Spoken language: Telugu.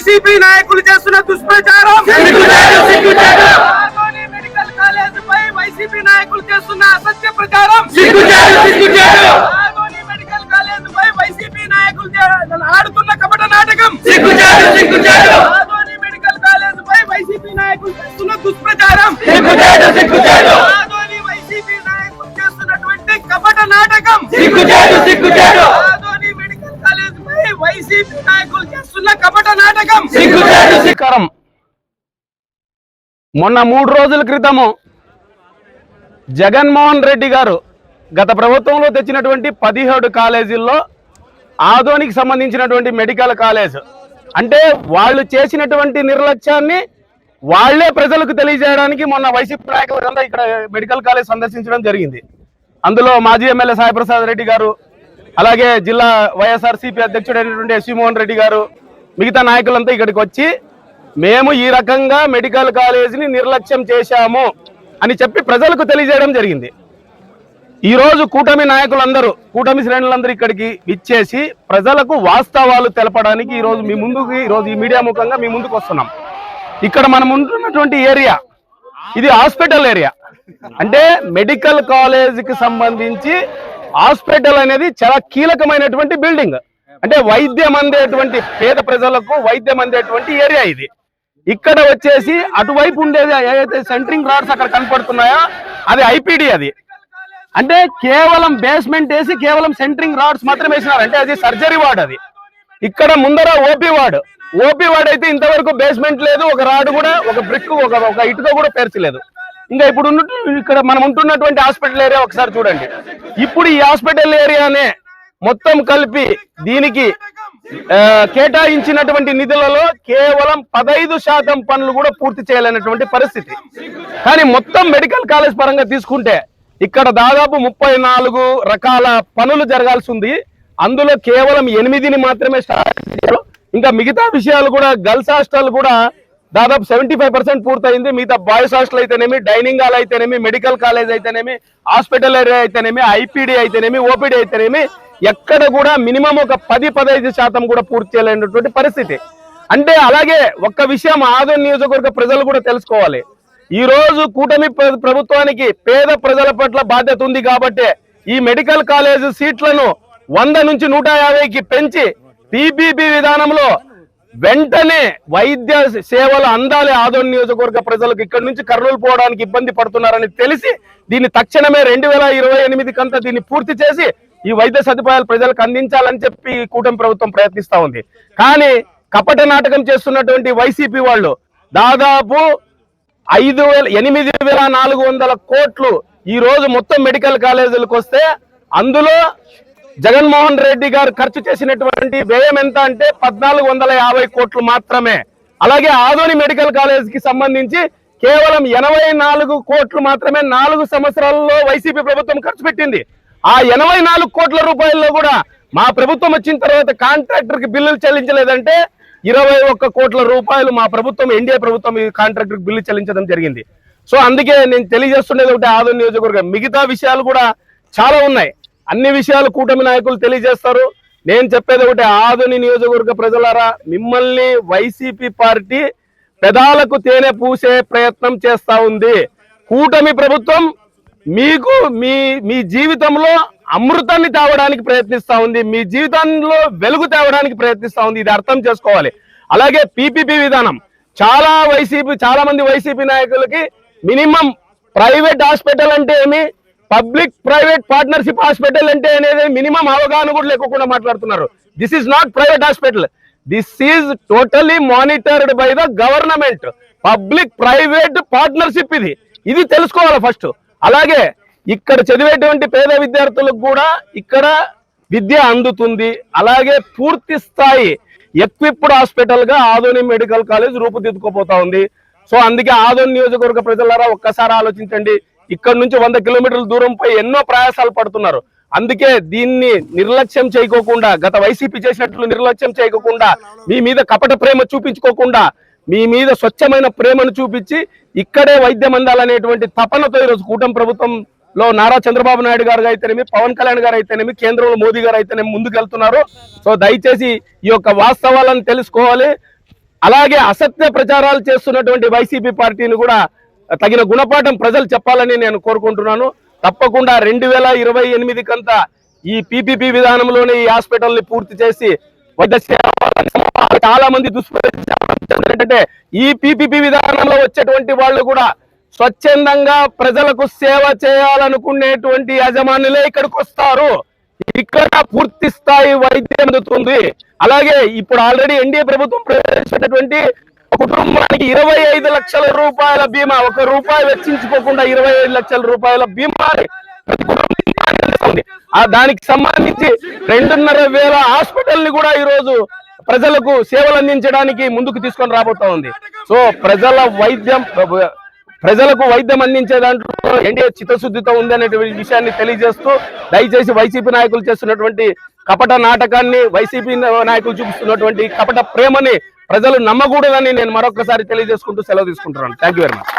వైసీపీ నాయకులు చేస్తున్న దుష్ప్రచారం. మెడికల్ కాలేజ్ పై వైసీపీ నాయకులు చేస్తున్న అసత్య ప్రచారం. మెడికల్ కాలేజ్ పై వైసీపీ నాయకులు ఆడుతున్న కపట నాటకం. మెడికల్ కాలేజ్ పై వైసీపీ నాయకులు చేస్తున్న దుష్ప్రచారం. వైసీపీ నాయకులు చేస్తున్నటువంటి కపట నాటకం. మెడికల్ కాలేజ్ పై వైసీపీ నాయకులు చేస్తున్న కపట నాటకం. సిగ్గుచేటు, మొన్న మూడు రోజుల క్రితము జగన్మోహన్ రెడ్డి గారు గత ప్రభుత్వంలో తెచ్చినటువంటి పదిహేడు కాలేజీల్లో ఆదోనికి సంబంధించినటువంటి మెడికల్ కాలేజ్. అంటే వాళ్ళు చేసినటువంటి నిర్లక్ష్యాన్ని వాళ్ళే ప్రజలకు తెలియజేయడానికి మొన్న వైసీపీ నాయకులంతా ఇక్కడ మెడికల్ కాలేజ్ సందర్శించడం జరిగింది. అందులో మాజీ ఎమ్మెల్యే సాయిప్రసాద్ రెడ్డి గారు అలాగే జిల్లా వైఎస్ఆర్సీపీ అధ్యక్షుడైనటువంటి ఎస్వి మోహన్ రెడ్డి గారు మిగతా నాయకులంతా ఇక్కడికి వచ్చి మేము ఈ రకంగా మెడికల్ కాలేజీని నిర్లక్ష్యం చేశాము అని చెప్పి ప్రజలకు తెలియజేయడం జరిగింది. ఈరోజు కూటమి నాయకులందరూ కూటమి శ్రేణులందరూ ఇక్కడికి ఇచ్చేసి ప్రజలకు వాస్తవాలు తెలపడానికి ఈరోజు మీ ముందుకు ఈరోజు ఈ మీడియా ముఖంగా మీ ముందుకు వస్తున్నాం. ఇక్కడ మనం ఉంటున్నటువంటి ఏరియా ఇది హాస్పిటల్ ఏరియా. అంటే మెడికల్ కాలేజీకి సంబంధించి హాస్పిటల్ అనేది చాలా కీలకమైనటువంటి బిల్డింగ్. అంటే వైద్యం అందేటువంటి పేద ప్రజలకు వైద్యం అందేటువంటి ఏరియా ఇది. ఇక్కడ వచ్చేసి అటువైపు ఉండేది ఏదైతే సెంట్రింగ్ రాడ్స్ అక్కడ కనపడుతున్నాయో అది ఐపీడి అది. అంటే కేవలం బేస్మెంట్ వేసి కేవలం సెంట్రింగ్ రాడ్స్ మాత్రమే వేసినారు. అంటే అది సర్జరీ వార్డ్ అది. ఇక్కడ ముందర ఓపీ వార్డ్. ఓపీ వార్డ్ అయితే ఇంతవరకు బేస్మెంట్ లేదు. ఒక రాడ్ కూడా ఒక బ్రిక్ ఒక ఒక ఇటుక కూడా పేర్చలేదు. ఇంకా ఇప్పుడు ఉన్నట్టు ఇక్కడ మనం ఉంటున్నటువంటి హాస్పిటల్ ఏరియా ఒకసారి చూడండి. ఇప్పుడు ఈ హాస్పిటల్ ఏరియానే మొత్తం కలిపి దీనికి కేటాయించినటువంటి నిధులలో కేవలం పదహైదు శాతం పనులు కూడా పూర్తి చేయలేనటువంటి పరిస్థితి. కానీ మొత్తం మెడికల్ కాలేజ్ పరంగా తీసుకుంటే ఇక్కడ దాదాపు ముప్పై నాలుగు రకాల పనులు జరగాల్సి ఉంది. అందులో కేవలం ఎనిమిదిని మాత్రమే స్టార్ట్ చేశారు ఇంకా మిగతా విషయాలు కూడా గర్ల్స్ హాస్టల్ కూడా దాదాపు సెవెంటీ ఫైవ్ పర్సెంట్ పూర్తయింది. మిగతా బాయ్స్ హాస్టల్ అయితేనేమి డైనింగ్ హాల్ అయితేనేమి మెడికల్ కాలేజ్ అయితేనేమి హాస్పిటల్ ఏరియా అయితేనేమి ఐపీడీ అయితేనేమి ఓపీడీ అయితేనేమి ఎక్కడ కూడా మినిమం ఒక పది పదహైదు శాతం కూడా పూర్తి చేయలేనటువంటి పరిస్థితి. అంటే అలాగే ఒక్క విషయం ఆదోన్ నియోజకవర్గ ప్రజలు కూడా తెలుసుకోవాలి. ఈ రోజు కూటమి ప్రభుత్వానికి పేద ప్రజల పట్ల బాధ్యత ఉంది కాబట్టి ఈ మెడికల్ కాలేజ్ సీట్లను వంద నుంచి నూట యాభైకి పెంచి పీపీపీ విధానంలో వెంటనే వైద్య సేవలు అందాలి ఆదోన్ నియోజకవర్గ ప్రజలకు. ఇక్కడ నుంచి కర్నూలు పోవడానికి ఇబ్బంది పడుతున్నారని తెలిసి దీన్ని తక్షణమే రెండు వేల ఇరవై ఎనిమిది కంతా దీన్ని పూర్తి చేసి ఈ వైద్య సదుపాయాలు ప్రజలకు అందించాలని చెప్పి కూటమి ప్రభుత్వం ప్రయత్నిస్తా ఉంది. కానీ కపట నాటకం చేస్తున్నటువంటి వైసీపీ వాళ్ళు దాదాపు ఐదు వేల ఎనిమిది వేల నాలుగు వందల కోట్లు ఈ రోజు మొత్తం మెడికల్ కాలేజీలకు వస్తే అందులో జగన్మోహన్ రెడ్డి గారు ఖర్చు చేసినటువంటి వ్యయం ఎంత అంటే పద్నాలుగు వందల యాభై కోట్లు మాత్రమే. అలాగే ఆదోని మెడికల్ కాలేజీకి సంబంధించి కేవలం ఎనభై నాలుగు కోట్లు మాత్రమే నాలుగు సంవత్సరాల్లో వైసీపీ ప్రభుత్వం ఖర్చు పెట్టింది. ఆ ఎనభై నాలుగు కోట్ల రూపాయల్లో కూడా మా ప్రభుత్వం వచ్చిన తర్వాత కాంట్రాక్టర్కి బిల్లులు చెల్లించలేదంటే ఇరవై ఒక్క కోట్ల రూపాయలు మా ప్రభుత్వం ఎన్డీఏ ప్రభుత్వం ఈ కాంట్రాక్టర్ బిల్లు చెల్లించడం జరిగింది. సో అందుకే నేను తెలియజేస్తుండేది ఒకటి ఆదో నియోజకవర్గం. మిగతా విషయాలు కూడా చాలా ఉన్నాయి. అన్ని విషయాలు కూటమి నాయకులు తెలియజేస్తారు. నేను చెప్పేది ఒకటి ఆధుని నియోజకవర్గ ప్రజలారా మిమ్మల్ని వైసీపీ పార్టీ పెదాలకు తేనె పూసే ప్రయత్నం చేస్తా ఉంది. కూటమి ప్రభుత్వం మీకు మీ మీ జీవితంలో అమృతాన్ని తేవడానికి ప్రయత్నిస్తా ఉంది. మీ జీవితంలో వెలుగు తేవడానికి ప్రయత్నిస్తా ఉంది. ఇది అర్థం చేసుకోవాలి. అలాగే పీపీపీ విధానం. చాలా వైసీపీ చాలా మంది వైసీపీ నాయకులకి మినిమం ప్రైవేట్ హాస్పిటల్ అంటే ఏమి? పబ్లిక్ ప్రైవేట్ పార్ట్నర్షిప్ హాస్పిటల్ అంటే అనేది మినిమం అవగాహన కూడా లేకుండా మాట్లాడుతున్నారు. This is not private hospital this is totally monitored by the government public private partnership ఇది. ఇది తెలుసుకోవాలి ఫస్ట్ అలాగే ఇక్కడ చదివేటువంటి పేద విద్యార్థులకు కూడా ఇక్కడ విద్య అందుతుంది. అలాగే పూర్తి స్థాయి ఎక్విప్డ్ హాస్పిటల్గా ఆదోని మెడికల్ కాలేజ్ రూపుదిద్దుకోపోతా ఉంది. సో అందుకే ఆదోని నియోజకవర్గ ప్రజలారా ఒక్కసారి ఆలోచించండి. ఇక్కడ నుంచి వంద కిలోమీటర్ల దూరంపై ఎన్నో ప్రయాసాలు పడుతున్నారు. అందుకే దీన్ని నిర్లక్ష్యం చేయకోకుండా గత వైసీపీ చేసినట్లు నిర్లక్ష్యం చేయకోకుండా మీ మీద కపట ప్రేమ చూపించుకోకుండా మీ మీద స్వచ్ఛమైన ప్రేమను చూపించి ఇక్కడే వైద్యం అందాలనేటువంటి తపనతో ఈరోజు కూటమి ప్రభుత్వంలో నారా చంద్రబాబు నాయుడు గారు అయితేనేమి పవన్ కళ్యాణ్ గారు అయితేనేమి కేంద్రంలో మోదీ గారు అయితేనేమి ముందుకు వెళ్తున్నారు సో దయచేసి ఈ యొక్క వాస్తవాలను తెలుసుకోవాలి. అలాగే అసత్య ప్రచారాలు చేస్తున్నటువంటి వైసీపీ పార్టీని కూడా తగిన గుణపాఠం ప్రజలు చెప్పాలని నేను కోరుకుంటున్నాను. తప్పకుండా రెండు వేల ఇరవై ఎనిమిది కంతా ఈ పీపీపీ విధానంలోనే ఈ హాస్పిటల్ని పూర్తి చేసి వైద్య చాలా మంది దుష్ప్రచారం ఏంటంటే ఈ పీపీపీ విధానంలో వచ్చేటువంటి వాళ్ళు కూడా స్వచ్ఛందంగా ప్రజలకు సేవ చేయాలనుకునేటువంటి యజమానులే ఇక్కడికి వస్తారు. ఇక్కడ పూర్తి స్థాయి వైద్యం అందుతుంది. అలాగే ఇప్పుడు ఆల్రెడీ ఎన్డీఏ ప్రభుత్వం ప్రవేశపెట్టినటువంటి కుటుంబానికి ఇరవై ఐదు లక్షల రూపాయల బీమా ఒక రూపాయి వెచ్చించుకోకుండా ఇరవై ఐదు లక్షల రూపాయల బీమా దానికి సంబంధించి రెండున్నర వేల హాస్పిటల్ని కూడా ఈ రోజు ప్రజలకు సేవలు అందించడానికి ముందుకు తీసుకొని రాబోతా ఉంది. సో ప్రజల వైద్యం ప్రజలకు వైద్యం అందించే దాంట్లో ఎన్డీఏ చిత్తశుద్ధితో ఉంది అనేటువంటి విషయాన్ని తెలియజేస్తూ దయచేసి వైసీపీ నాయకులు చేస్తున్నటువంటి కపట నాటకాన్ని వైసీపీ నాయకులు చూపిస్తున్నటువంటి కపట ప్రేమని ప్రజలు నమ్మకూడదని నేను మరొకసారి తెలియజేసుకుంటూ సెలవు తీసుకుంటున్నాను. Thank you very much